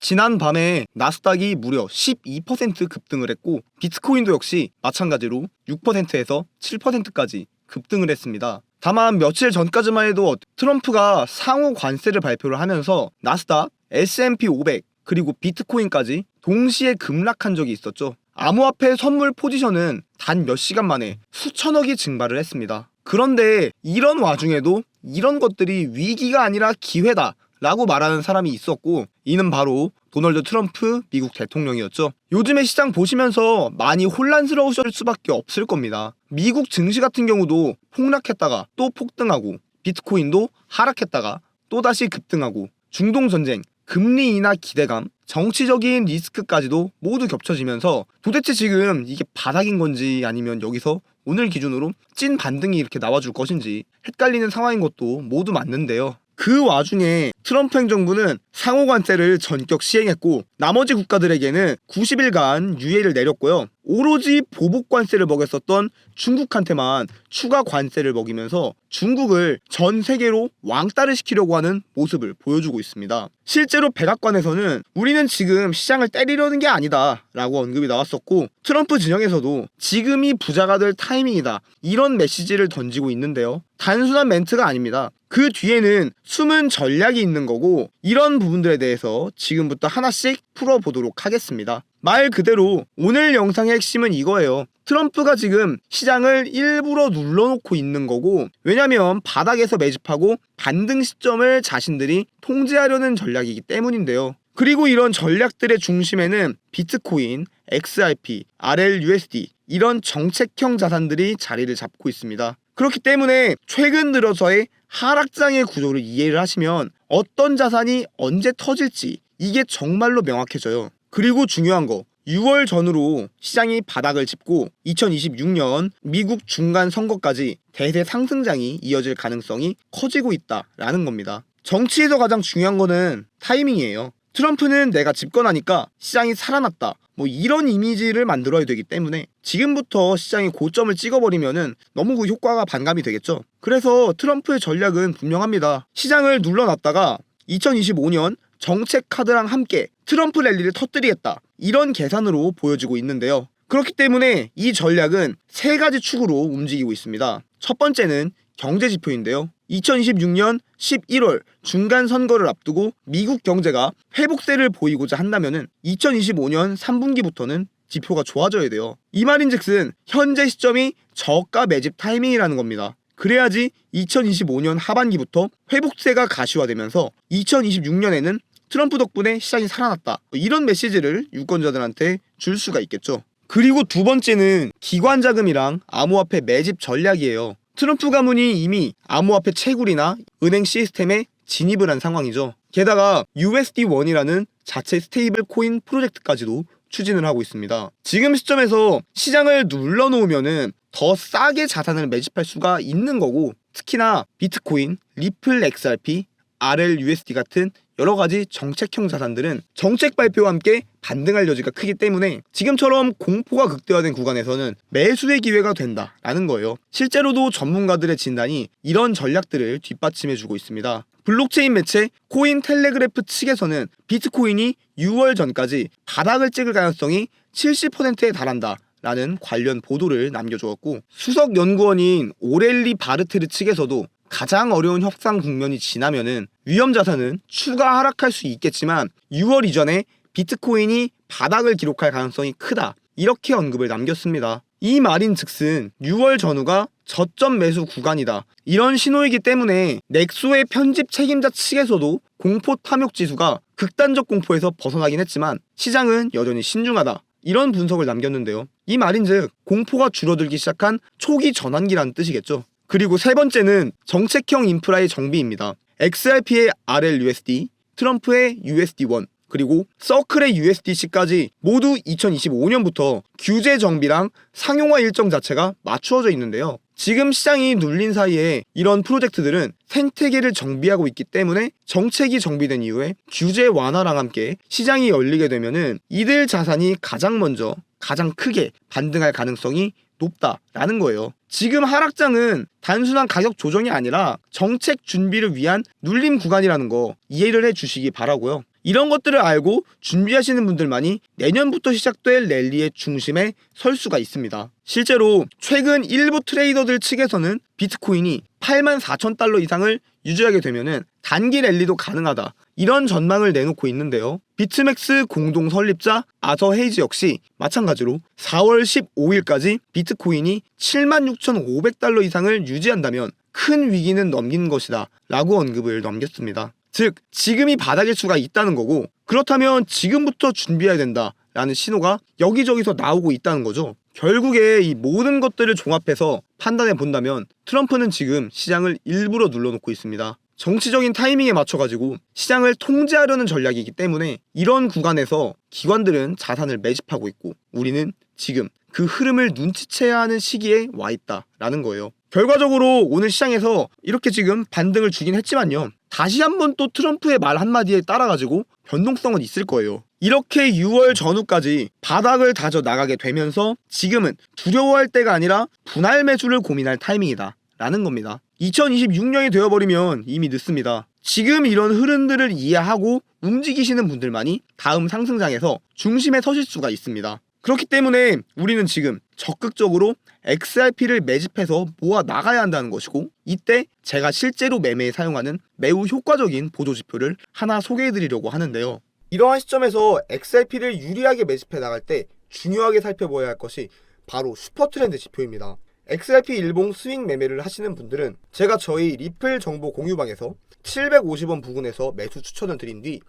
지난 밤에 나스닥이 무려 12% 급등을 했고 비트코인도 역시 마찬가지로 6%에서 7%까지 급등을 했습니다. 다만 며칠 전까지만 해도 트럼프가 상호 관세를 발표를 하면서 나스닥, S&P 500 그리고 비트코인까지 동시에 급락한 적이 있었죠. 암호화폐 선물 포지션은 단 몇 시간 만에 수천억이 증발을 했습니다. 그런데 이런 와중에도 이런 것들이 위기가 아니라 기회다 라고 말하는 사람이 있었고 이는 바로 도널드 트럼프 미국 대통령이었죠. 요즘에 시장 보시면서 많이 혼란스러우실 수밖에 없을 겁니다. 미국 증시 같은 경우도 폭락했다가 또 폭등하고 비트코인도 하락했다가 또다시 급등하고 중동 전쟁, 금리 인하 기대감, 정치적인 리스크까지도 모두 겹쳐지면서 도대체 지금 이게 바닥인 건지 아니면 여기서 오늘 기준으로 찐 반등이 이렇게 나와줄 것인지 헷갈리는 상황인 것도 모두 맞는데요. 그 와중에 트럼프 행정부는 상호 관세를 전격 시행했고 나머지 국가들에게는 90일간 유예를 내렸고요. 오로지 보복 관세를 먹였었던 중국한테만 추가 관세를 먹이면서 중국을 전 세계로 왕따를 시키려고 하는 모습을 보여주고 있습니다. 실제로 백악관에서는 우리는 지금 시장을 때리려는 게 아니다 라고 언급이 나왔었고 트럼프 진영에서도 지금이 부자가 될 타이밍이다 이런 메시지를 던지고 있는데요. 단순한 멘트가 아닙니다. 그 뒤에는 숨은 전략이 있는 거고 이런 부분들에 대해서 지금부터 하나씩 풀어보도록 하겠습니다. 말 그대로 오늘 영상의 핵심은 이거예요. 트럼프가 지금 시장을 일부러 눌러놓고 있는 거고 왜냐면 바닥에서 매집하고 반등 시점을 자신들이 통제하려는 전략이기 때문인데요. 그리고 이런 전략들의 중심에는 비트코인, XRP, RLUSD 이런 정책형 자산들이 자리를 잡고 있습니다. 그렇기 때문에 최근 들어서의 하락장의 구조를 이해를 하시면 어떤 자산이 언제 터질지 이게 정말로 명확해져요. 그리고 중요한 거 6월 전후로 시장이 바닥을 짚고 2026년 미국 중간 선거까지 대세 상승장이 이어질 가능성이 커지고 있다라는 겁니다. 정치에서 가장 중요한 거는 타이밍이에요. 트럼프는 내가 집권하니까 시장이 살아났다. 뭐 이런 이미지를 만들어야 되기 때문에 지금부터 시장이 고점을 찍어버리면은 너무 그 효과가 반감이 되겠죠. 그래서 트럼프의 전략은 분명합니다. 시장을 눌러놨다가 2025년 정책 카드랑 함께 트럼프 랠리를 터뜨리겠다. 이런 계산으로 보여지고 있는데요. 그렇기 때문에 이 전략은 세 가지 축으로 움직이고 있습니다. 첫 번째는 경제 지표인데요. 2026년 11월 중간 선거를 앞두고 미국 경제가 회복세를 보이고자 한다면은 2025년 3분기부터는 지표가 좋아져야 돼요. 이 말인즉슨 현재 시점이 저가 매집 타이밍이라는 겁니다. 그래야지 2025년 하반기부터 회복세가 가시화되면서 2026년에는 트럼프 덕분에 시장이 살아났다. 이런 메시지를 유권자들한테 줄 수가 있겠죠. 그리고 두 번째는 기관 자금이랑 암호화폐 매집 전략이에요. 트럼프 가문이 이미 암호화폐 채굴이나 은행 시스템에 진입을 한 상황이죠. 게다가 USD1이라는 자체 스테이블 코인 프로젝트까지도 추진을 하고 있습니다. 지금 시점에서 시장을 눌러놓으면은 더 싸게 자산을 매집할 수가 있는 거고 특히나 비트코인, 리플 XRP, RLUSD 같은 여러 가지 정책형 자산들은 정책 발표와 함께 반등할 여지가 크기 때문에 지금처럼 공포가 극대화된 구간에서는 매수의 기회가 된다라는 거예요. 실제로도 전문가들의 진단이 이런 전략들을 뒷받침해주고 있습니다. 블록체인 매체 코인 텔레그래프 측에서는 비트코인이 6월 전까지 바닥을 찍을 가능성이 70%에 달한다. 라는 관련 보도를 남겨주었고 수석 연구원인 오렐리 바르테르 측에서도 가장 어려운 협상 국면이 지나면은 위험 자산은 추가 하락할 수 있겠지만 6월 이전에 비트코인이 바닥을 기록할 가능성이 크다. 이렇게 언급을 남겼습니다. 이 말인 즉슨 6월 전후가 저점 매수 구간이다. 이런 신호이기 때문에 넥소의 편집 책임자 측에서도 공포 탐욕 지수가 극단적 공포에서 벗어나긴 했지만 시장은 여전히 신중하다. 이런 분석을 남겼는데요. 이 말인즉 공포가 줄어들기 시작한 초기 전환기라는 뜻이겠죠. 그리고 세 번째는 정책형 인프라의 정비입니다. XRP의 RLUSD, 트럼프의 USD1, 그리고 서클의 USDC까지 모두 2025년부터 규제 정비랑 상용화 일정 자체가 맞추어져 있는데요. 지금 시장이 눌린 사이에 이런 프로젝트들은 생태계를 정비하고 있기 때문에 정책이 정비된 이후에 규제 완화랑 함께 시장이 열리게 되면은 이들 자산이 가장 먼저 가장 크게 반등할 가능성이 높다라는 거예요. 지금 하락장은 단순한 가격 조정이 아니라 정책 준비를 위한 눌림 구간이라는 거 이해를 해 주시기 바라고요. 이런 것들을 알고 준비하시는 분들만이 내년부터 시작될 랠리의 중심에 설 수가 있습니다. 실제로 최근 일부 트레이더들 측에서는 비트코인이 8만 4천 달러 이상을 유지하게 되면은 단기 랠리도 가능하다. 이런 전망을 내놓고 있는데요. 비트맥스 공동 설립자 아서 헤이즈 역시 마찬가지로 4월 15일까지 비트코인이 76,500달러 이상을 유지한다면 큰 위기는 넘기는 것이다. 라고 언급을 넘겼습니다. 즉, 지금이 바닥일 수가 있다는 거고, 그렇다면 지금부터 준비해야 된다. 라는 신호가 여기저기서 나오고 있다는 거죠. 결국에 이 모든 것들을 종합해서 판단해 본다면 트럼프는 지금 시장을 일부러 눌러놓고 있습니다. 정치적인 타이밍에 맞춰가지고 시장을 통제하려는 전략이기 때문에 이런 구간에서 기관들은 자산을 매집하고 있고 우리는 지금 그 흐름을 눈치채야 하는 시기에 와 있다라는 거예요. 결과적으로 오늘 시장에서 이렇게 지금 반등을 주긴 했지만요. 다시 한번 또 트럼프의 말 한마디에 따라가지고 변동성은 있을 거예요. 이렇게 6월 전후까지 바닥을 다져 나가게 되면서 지금은 두려워할 때가 아니라 분할 매수를 고민할 타이밍이다. 라는 겁니다. 2026년이 되어버리면 이미 늦습니다. 지금 이런 흐름들을 이해하고 움직이시는 분들만이 다음 상승장에서 중심에 서실 수가 있습니다. 그렇기 때문에 우리는 지금 적극적으로 XRP를 매집해서 모아 나가야 한다는 것이고 이때 제가 실제로 매매에 사용하는 매우 효과적인 보조 지표를 하나 소개해 드리려고 하는데요. 이러한 시점에서 XRP를 유리하게 매집해 나갈 때 중요하게 살펴봐야 할 것이 바로 슈퍼트렌드 지표입니다. XRP 일봉 스윙 매매를 하시는 분들은 제가 저희 리플 정보 공유방에서 750원 부근에서 매수 추천을 드린 뒤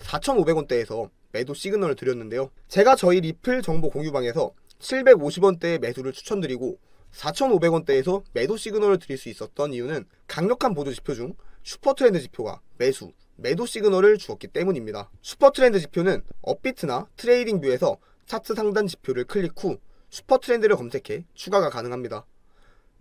4,500원대에서 매도 시그널을 드렸는데요. 제가 저희 리플 정보 공유방에서 750원대의 매수를 추천드리고 4,500원대에서 매도 시그널을 드릴 수 있었던 이유는 강력한 보조 지표 중 슈퍼트렌드 지표가 매수, 매도 시그널을 주었기 때문입니다. 슈퍼트렌드 지표는 업비트나 트레이딩 뷰에서 차트 상단 지표를 클릭 후 슈퍼트렌드를 검색해 추가가 가능합니다.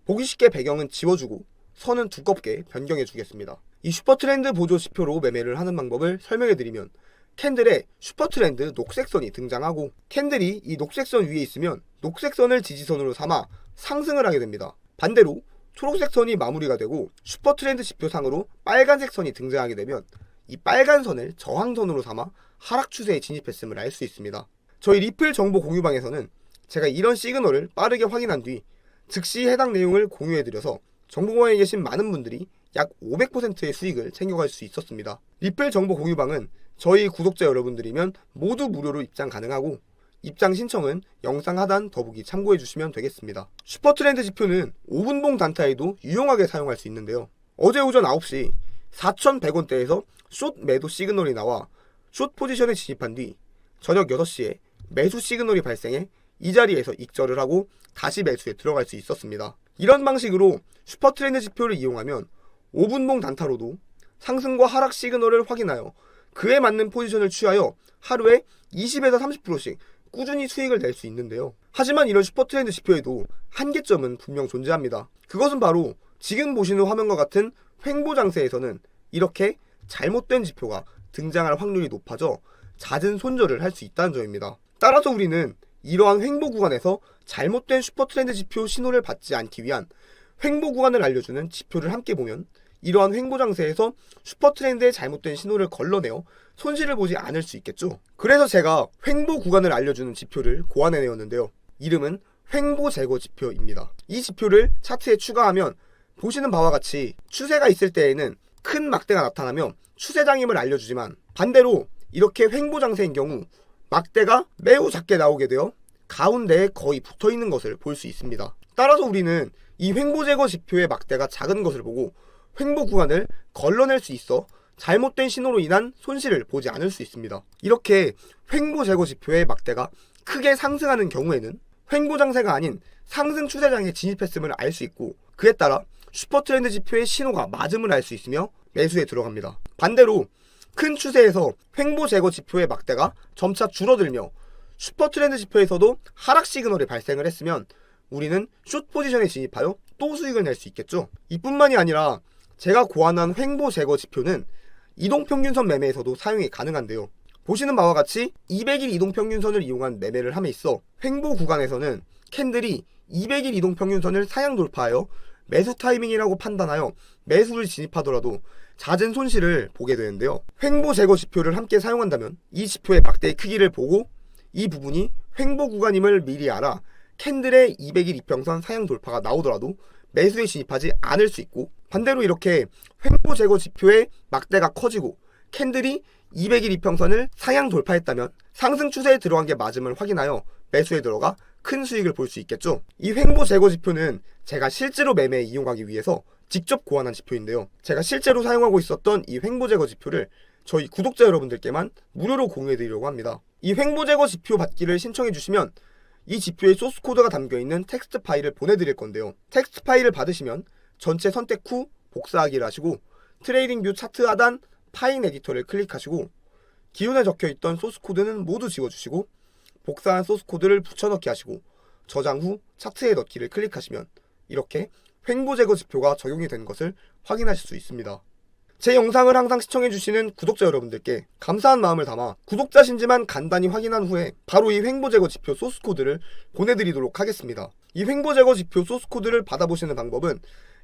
보기 쉽게 배경은 지워주고 선은 두껍게 변경해 주겠습니다. 이 슈퍼트렌드 보조 지표로 매매를 하는 방법을 설명해 드리면 캔들에 슈퍼트렌드 녹색선이 등장하고 캔들이 이 녹색선 위에 있으면 녹색선을 지지선으로 삼아 상승을 하게 됩니다. 반대로 초록색 선이 마무리가 되고 슈퍼트렌드 지표상으로 빨간색 선이 등장하게 되면 이 빨간 선을 저항선으로 삼아 하락 추세에 진입했음을 알 수 있습니다. 저희 리플 정보 공유방에서는 제가 이런 시그널을 빠르게 확인한 뒤 즉시 해당 내용을 공유해드려서 정보방에 계신 많은 분들이 약 500%의 수익을 챙겨갈 수 있었습니다. 리플 정보 공유방은 저희 구독자 여러분들이면 모두 무료로 입장 가능하고 입장 신청은 영상 하단 더보기 참고해 주시면 되겠습니다. 슈퍼트렌드 지표는 5분봉 단타에도 유용하게 사용할 수 있는데요. 어제 오전 9시 4,100원대에서 숏 매도 시그널이 나와 숏 포지션에 진입한 뒤 저녁 6시에 매수 시그널이 발생해 이 자리에서 익절을 하고 다시 매수에 들어갈 수 있었습니다. 이런 방식으로 슈퍼트렌드 지표를 이용하면 5분봉 단타로도 상승과 하락 시그널을 확인하여 그에 맞는 포지션을 취하여 하루에 20에서 30%씩 꾸준히 수익을 낼 수 있는데요. 하지만 이런 슈퍼트렌드 지표에도 한계점은 분명 존재합니다. 그것은 바로 지금 보시는 화면과 같은 횡보 장세에서는 이렇게 잘못된 지표가 등장할 확률이 높아져 잦은 손절을 할 수 있다는 점입니다. 따라서 우리는 이러한 횡보 구간에서 잘못된 슈퍼트렌드 지표 신호를 받지 않기 위한 횡보 구간을 알려주는 지표를 함께 보면 이러한 횡보 장세에서 슈퍼 트렌드의 잘못된 신호를 걸러내어 손실을 보지 않을 수 있겠죠. 그래서 제가 횡보 구간을 알려주는 지표를 고안해 내었는데요. 이름은 횡보 제거 지표입니다. 이 지표를 차트에 추가하면 보시는 바와 같이 추세가 있을 때에는 큰 막대가 나타나며 추세장임을 알려주지만 반대로 이렇게 횡보 장세인 경우 막대가 매우 작게 나오게 되어 가운데에 거의 붙어 있는 것을 볼 수 있습니다. 따라서 우리는 이 횡보 제거 지표의 막대가 작은 것을 보고 횡보 구간을 걸러낼 수 있어 잘못된 신호로 인한 손실을 보지 않을 수 있습니다. 이렇게 횡보 제거 지표의 막대가 크게 상승하는 경우에는 횡보 장세가 아닌 상승 추세장에 진입했음을 알 수 있고 그에 따라 슈퍼트렌드 지표의 신호가 맞음을 알 수 있으며 매수에 들어갑니다. 반대로 큰 추세에서 횡보 제거 지표의 막대가 점차 줄어들며 슈퍼트렌드 지표에서도 하락 시그널이 발생을 했으면 우리는 숏 포지션에 진입하여 또 수익을 낼 수 있겠죠. 이뿐만이 아니라 제가 고안한 횡보 제거 지표는 이동평균선 매매에서도 사용이 가능한데요. 보시는 바와 같이 200일 이동평균선을 이용한 매매를 함에 있어 횡보 구간에서는 캔들이 200일 이동평균선을 사양 돌파하여 매수 타이밍이라고 판단하여 매수를 진입하더라도 잦은 손실을 보게 되는데요. 횡보 제거 지표를 함께 사용한다면 이 지표의 막대의 크기를 보고 이 부분이 횡보 구간임을 미리 알아 캔들의 200일 이평선 사양 돌파가 나오더라도 매수에 진입하지 않을 수 있고 반대로 이렇게 횡보 제거 지표의 막대가 커지고 캔들이 200일 이평선을 상향 돌파했다면 상승 추세에 들어간 게 맞음을 확인하여 매수에 들어가 큰 수익을 볼 수 있겠죠. 이 횡보 제거 지표는 제가 실제로 매매에 이용하기 위해서 직접 고안한 지표인데요. 제가 실제로 사용하고 있었던 이 횡보 제거 지표를 저희 구독자 여러분들께만 무료로 공유해 드리려고 합니다. 이 횡보 제거 지표 받기를 신청해 주시면 이 지표의 소스 코드가 담겨 있는 텍스트 파일을 보내드릴 건데요. 텍스트 파일을 받으시면 전체 선택 후 복사하기를 하시고 트레이딩 뷰 차트 하단 파인 에디터를 클릭하시고 기존에 적혀 있던 소스 코드는 모두 지워주시고 복사한 소스 코드를 붙여넣기 하시고 저장 후 차트에 넣기를 클릭하시면 이렇게 횡보 제거 지표가 적용이 된 것을 확인하실 수 있습니다. 제 영상을 항상 시청해주시는 구독자 여러분들께 감사한 마음을 담아 구독자신지만 간단히 확인한 후에 바로 이 횡보 제거 지표 소스 코드를 보내드리도록 하겠습니다. 이 횡보 제거 지표 소스 코드를 받아보시는 방법은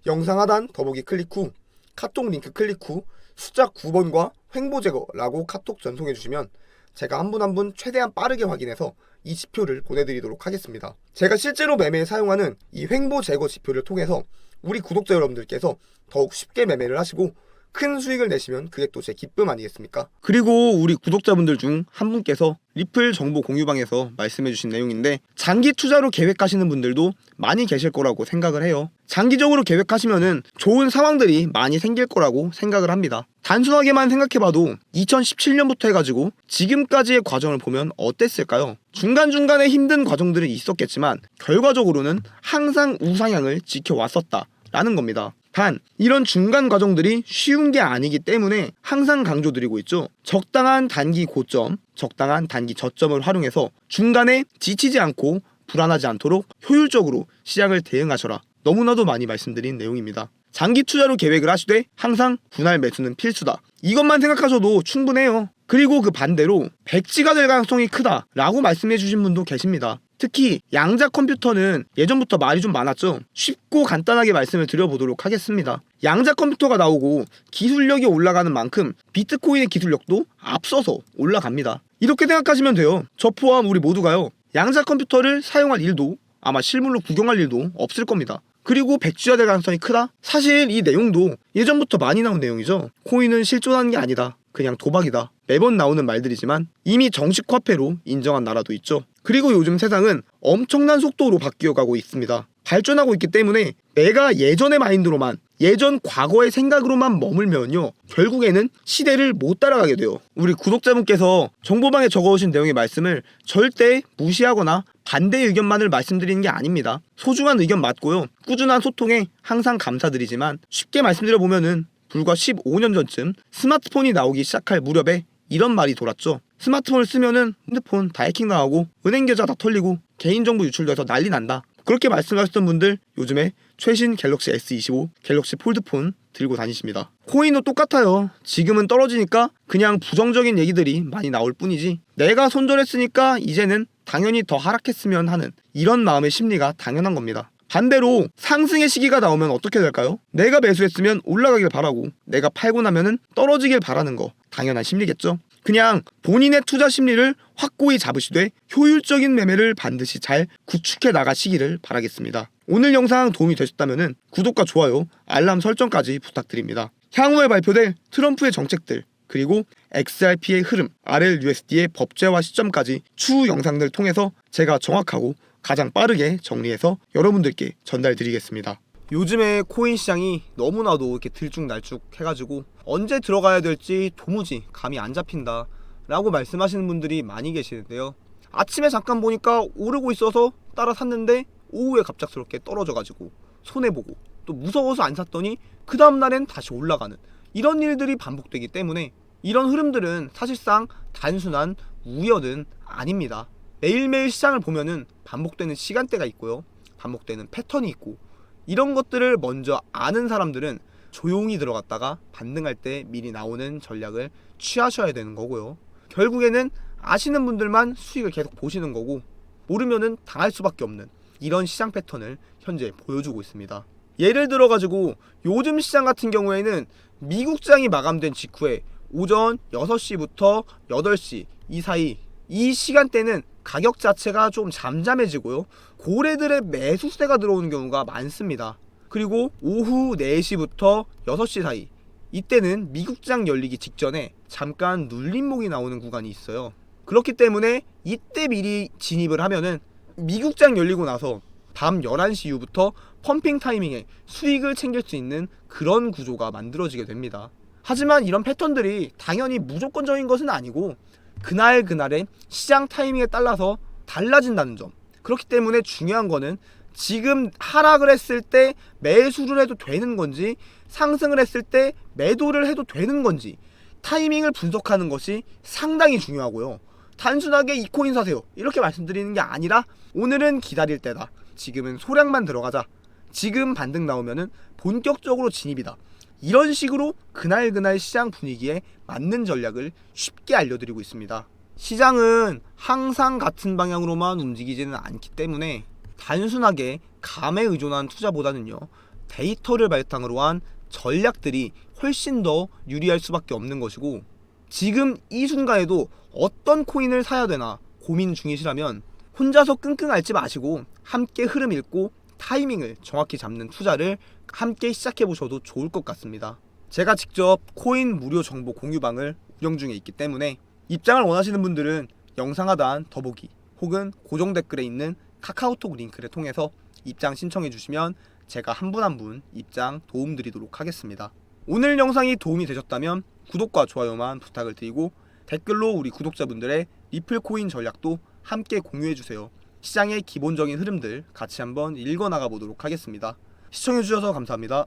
영상 하단 더보기 클릭 후 카톡 링크 클릭 후 숫자 9번과 횡보 제거라고 카톡 전송해 주시면 제가 한 분 한 분 최대한 빠르게 확인해서 이 지표를 보내드리도록 하겠습니다. 제가 실제로 매매에 사용하는 이 횡보 제거 지표를 통해서 우리 구독자 여러분들께서 더욱 쉽게 매매를 하시고 큰 수익을 내시면 그게 또 제 기쁨 아니겠습니까? 그리고 우리 구독자분들 중 한 분께서 리플 정보 공유방에서 말씀해주신 내용인데 장기 투자로 계획하시는 분들도 많이 계실 거라고 생각을 해요. 장기적으로 계획하시면은 좋은 상황들이 많이 생길 거라고 생각을 합니다. 단순하게만 생각해봐도 2017년부터 해가지고 지금까지의 과정을 보면 어땠을까요? 중간중간에 힘든 과정들이 있었겠지만 결과적으로는 항상 우상향을 지켜왔었다. 라는 겁니다. 단 이런 중간 과정들이 쉬운 게 아니기 때문에 항상 강조드리고 있죠. 적당한 단기 고점, 적당한 단기 저점을 활용해서 중간에 지치지 않고 불안하지 않도록 효율적으로 시장을 대응하셔라. 너무나도 많이 말씀드린 내용입니다. 장기 투자로 계획을 하시되 항상 분할 매수는 필수다. 이것만 생각하셔도 충분해요. 그리고 그 반대로 백지가 될 가능성이 크다라고 말씀해 주신 분도 계십니다. 특히 양자 컴퓨터는 예전부터 말이 좀 많았죠. 쉽고 간단하게 말씀을 드려보도록 하겠습니다. 양자 컴퓨터가 나오고 기술력이 올라가는 만큼 비트코인의 기술력도 앞서서 올라갑니다. 이렇게 생각하시면 돼요. 저 포함 우리 모두가요. 양자 컴퓨터를 사용할 일도 아마 실물로 구경할 일도 없을 겁니다. 그리고 백지화 될 가능성이 크다? 사실 이 내용도 예전부터 많이 나온 내용이죠. 코인은 실존하는 게 아니다. 그냥 도박이다. 매번 나오는 말들이지만 이미 정식 화폐로 인정한 나라도 있죠. 그리고 요즘 세상은 엄청난 속도로 바뀌어 가고 있습니다. 발전하고 있기 때문에 내가 예전의 마인드로만 예전 과거의 생각으로만 머물면요 결국에는 시대를 못 따라가게 돼요 우리 구독자분께서 정보방에 적어오신 내용의 말씀을 절대 무시하거나 반대 의견만을 말씀드리는 게 아닙니다 소중한 의견 맞고요 꾸준한 소통에 항상 감사드리지만 쉽게 말씀드려 보면은 불과 15년 전쯤 스마트폰이 나오기 시작할 무렵에 이런 말이 돌았죠. 스마트폰을 쓰면은 핸드폰 다 해킹 나가고 은행 계좌 다 털리고 개인정보 유출돼서 난리 난다. 그렇게 말씀하셨던 분들 요즘에 최신 갤럭시 S25, 갤럭시 폴드폰 들고 다니십니다. 코인도 똑같아요. 지금은 떨어지니까 그냥 부정적인 얘기들이 많이 나올 뿐이지 내가 손절했으니까 이제는 당연히 더 하락했으면 하는 이런 마음의 심리가 당연한 겁니다. 반대로 상승의 시기가 나오면 어떻게 될까요? 내가 매수했으면 올라가길 바라고 내가 팔고 나면은 떨어지길 바라는 거 당연한 심리겠죠. 그냥 본인의 투자 심리를 확고히 잡으시되 효율적인 매매를 반드시 잘 구축해 나가시기를 바라겠습니다. 오늘 영상 도움이 되셨다면 구독과 좋아요, 알람 설정까지 부탁드립니다. 향후에 발표될 트럼프의 정책들 그리고 XRP의 흐름, RLUSD의 법제화 시점까지 추후 영상들 통해서 제가 정확하고 가장 빠르게 정리해서 여러분들께 전달드리겠습니다. 요즘에 코인 시장이 너무나도 이렇게 들쭉날쭉 해가지고 언제 들어가야 될지 도무지 감이 안 잡힌다 라고 말씀하시는 분들이 많이 계시는데요. 아침에 잠깐 보니까 오르고 있어서 따라 샀는데 오후에 갑작스럽게 떨어져가지고 손해보고 또 무서워서 안 샀더니 그 다음날엔 다시 올라가는 이런 일들이 반복되기 때문에 이런 흐름들은 사실상 단순한 우연은 아닙니다. 매일매일 시장을 보면은 반복되는 시간대가 있고요. 반복되는 패턴이 있고 이런 것들을 먼저 아는 사람들은 조용히 들어갔다가 반등할 때 미리 나오는 전략을 취하셔야 되는 거고요. 결국에는 아시는 분들만 수익을 계속 보시는 거고 모르면은 당할 수밖에 없는 이런 시장 패턴을 현재 보여주고 있습니다. 예를 들어 가지고 요즘 시장 같은 경우에는 미국장이 마감된 직후에 오전 6시부터 8시 이 사이 이 시간대는 가격 자체가 좀 잠잠해지고요. 고래들의 매수세가 들어오는 경우가 많습니다. 그리고 오후 4시부터 6시 사이 이때는 미국장 열리기 직전에 잠깐 눌림목이 나오는 구간이 있어요. 그렇기 때문에 이때 미리 진입을 하면은 미국장 열리고 나서 밤 11시 이후부터 펌핑 타이밍에 수익을 챙길 수 있는 그런 구조가 만들어지게 됩니다. 하지만 이런 패턴들이 당연히 무조건적인 것은 아니고 그날 그날의 시장 타이밍에 따라서 달라진다는 점. 그렇기 때문에 중요한 거는 지금 하락을 했을 때 매수를 해도 되는 건지 상승을 했을 때 매도를 해도 되는 건지 타이밍을 분석하는 것이 상당히 중요하고요. 단순하게 이 코인 사세요. 이렇게 말씀드리는 게 아니라 오늘은 기다릴 때다. 지금은 소량만 들어가자. 지금 반등 나오면은 본격적으로 진입이다. 이런 식으로 그날 그날 시장 분위기에 맞는 전략을 쉽게 알려드리고 있습니다. 시장은 항상 같은 방향으로만 움직이지는 않기 때문에 단순하게 감에 의존한 투자보다는요 데이터를 바탕으로 한 전략들이 훨씬 더 유리할 수밖에 없는 것이고 지금 이 순간에도 어떤 코인을 사야 되나 고민 중이시라면 혼자서 끙끙 앓지 마시고 함께 흐름 읽고 타이밍을 정확히 잡는 투자를 함께 시작해 보셔도 좋을 것 같습니다. 제가 직접 코인 무료 정보 공유방을 운영 중에 있기 때문에 입장을 원하시는 분들은 영상 하단 더보기 혹은 고정 댓글에 있는 카카오톡 링크를 통해서 입장 신청해 주시면 제가 한 분 한분 입장 도움 드리도록 하겠습니다. 오늘 영상이 도움이 되셨다면 구독과 좋아요만 부탁을 드리고 댓글로 우리 구독자분들의 리플 코인 전략도 함께 공유해 주세요. 시장의 기본적인 흐름들 같이 한번 읽어 나가 보도록 하겠습니다. 시청해 주셔서 감사합니다.